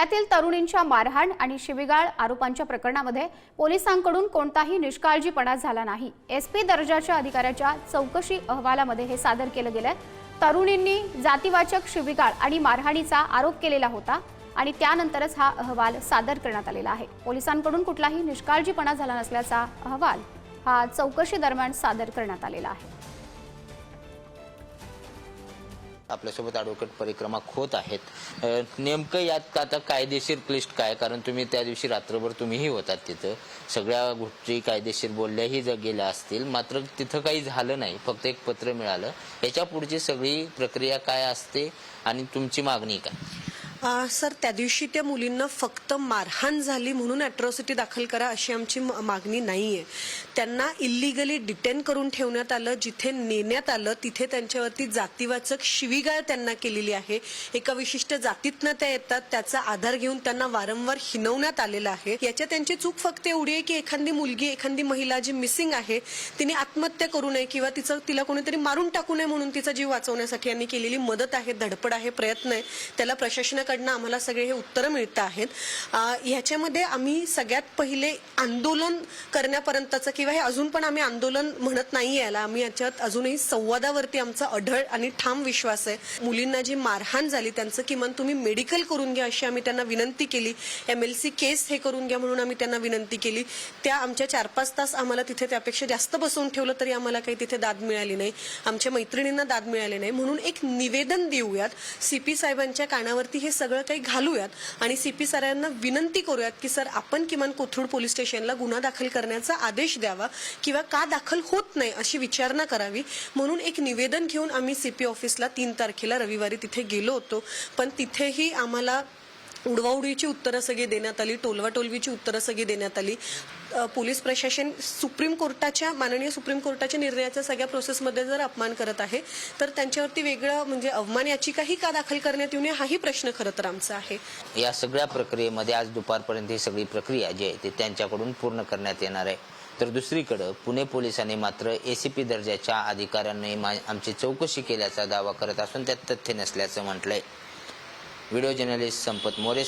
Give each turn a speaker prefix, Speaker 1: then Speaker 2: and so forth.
Speaker 1: ठाण्यातील तरुणींच्या मारहाण आणि शिवीगाळ आरोपांच्या प्रकरणामध्ये पोलिसांकडून कोणताही निष्काळजीपणा झाला नाही. एसपी दर्जाच्या अधिकाऱ्याच्या चौकशी अहवालामध्ये हे सादर केलं गेलंय तरुणींनी जातीवाचक शिवीगाळ आणि मारहाणीचा आरोप केलेला होता आणि त्यानंतरच हा अहवाल सादर करण्यात आलेला आहे. पोलिसांकडून कुठलाही निष्काळजीपणा झाला नसल्याचा अहवाल हा चौकशी दरम्यान सादर करण्यात आलेला आहे.
Speaker 2: आपल्यासोबत ॲडव्होकेट परिक्रमा खोत आहेत. नेमकं यात आता कायदेशीर क्लिष्ट काय? कारण तुम्ही त्या दिवशी रात्रभर तुम्हीही होतात तिथं. सगळ्या गोष्टी कायदेशीर बोलल्याही ज- गेल्या असतील. मात्र तिथं काही झालं नाही. फक्त एक पत्र मिळालं. याच्या पुढची सगळी प्रक्रिया काय असते आणि तुमची मागणी काय?
Speaker 3: सर त्या दिवशी त्या मुलींना फक्त मारहाण झाली म्हणून अॅट्रॉसिटी दाखल करा अशी आमची मागणी मागणी नाहीये. त्यांना इलिगली डिटेन करून ठेवण्यात आलं जिथे नेण्यात आलं तिथे त्यांच्यावरती जातीवाचक शिवीगाळ त्यांना केलेली आहे. एका विशिष्ट जातीतनं त्या येतात त्याचा आधार घेऊन त्यांना वारंवार हिनवण्यात आलेलं आहे. याच्या त्यांची चूक फक्त एवढी आहे की एखादी मुलगी एखादी महिला जी मिसिंग आहे तिने आत्महत्या करू नये किंवा तिचं तिला कोणीतरी मारून टाकू नये म्हणून तिचा जीव वाचवण्यासाठी यांनी केलेली मदत आहे धडपड आहे प्रयत्न आहे. त्याला प्रशासनाकडनं आम्हाला सगळे हे उत्तरं मिळत आहेत. ह्याच्यामध्ये आम्ही सगळ्यात पहिले आंदोलन करण्यापर्यंतचं किंवा हे अजून पण आम्ही आंदोलन म्हणत नाही याला आम्ही याच्यात अजूनही संवादावरती आमचा अढळ आणि ठाम विश्वास आहे. मुलींना जी मारहाण झाली त्यांचं किमान तुम्ही मेडिकल करून घ्या अशी आम्ही त्यांना विनंती केली. एम एल सी केस हे करून घ्या म्हणून आम्ही त्यांना विनंती केली. त्या आमच्या चार पाच तास आम्हाला तिथे त्यापेक्षा जास्त बसवून ठेवलं तरी आम्हाला काही तिथे दाद मिळाली नाही. आमच्या मैत्रिणींना दाद मिळाली नाही. म्हणून एक निवेदन देऊयात. सीपी साहेबांच्या कानावरती हे सगळं काही घालूयात. आणि सी पी सरांना विनंती करूयात की सर आपण किमान कोथरूड पोलीस स्टेशनला गुन्हा दाखल करण्याचा आदेश द्यावा किंवा का दाखल होत नाही अशी विचारणा करावी. म्हणून एक निवेदन घेऊन आम्ही सी पी ऑफिसला तीन तारखेला रविवारी तिथे गेलो होतो. पण तिथेही आम्हाला उडवाउडीची उत्तरं सगळी देण्यात आली टोलवाटोलवीची उत्तरं सगळी देण्यात आली. पोलीस प्रशासन सुप्रीम कोर्टाच्या माननीय सुप्रीम कोर्टाच्या निर्णयाच्या सगळ्या प्रोसेसमध्ये जर अपमान करत आहे तर त्यांच्यावरती वेगळं म्हणजे अवमान याचिकाही का दाखल करण्यात येऊ नये हाही प्रश्न खरं तर आमचा आहे.
Speaker 2: या सगळ्या प्रक्रियेमध्ये आज दुपारपर्यंत ही सगळी प्रक्रिया जी आहे ती त्यांच्याकडून पूर्ण करण्यात येणार आहे. तर दुसरीकडं पुणे पोलिसांनी मात्र एसीपी दर्जाच्या अधिकाऱ्यांनी मा- आमची चौकशी केल्याचा दावा करत असून त्यात तथ्य नसल्याचं म्हटलंय. વીડિયો જર્નલિસ્ટ સંપત મોરે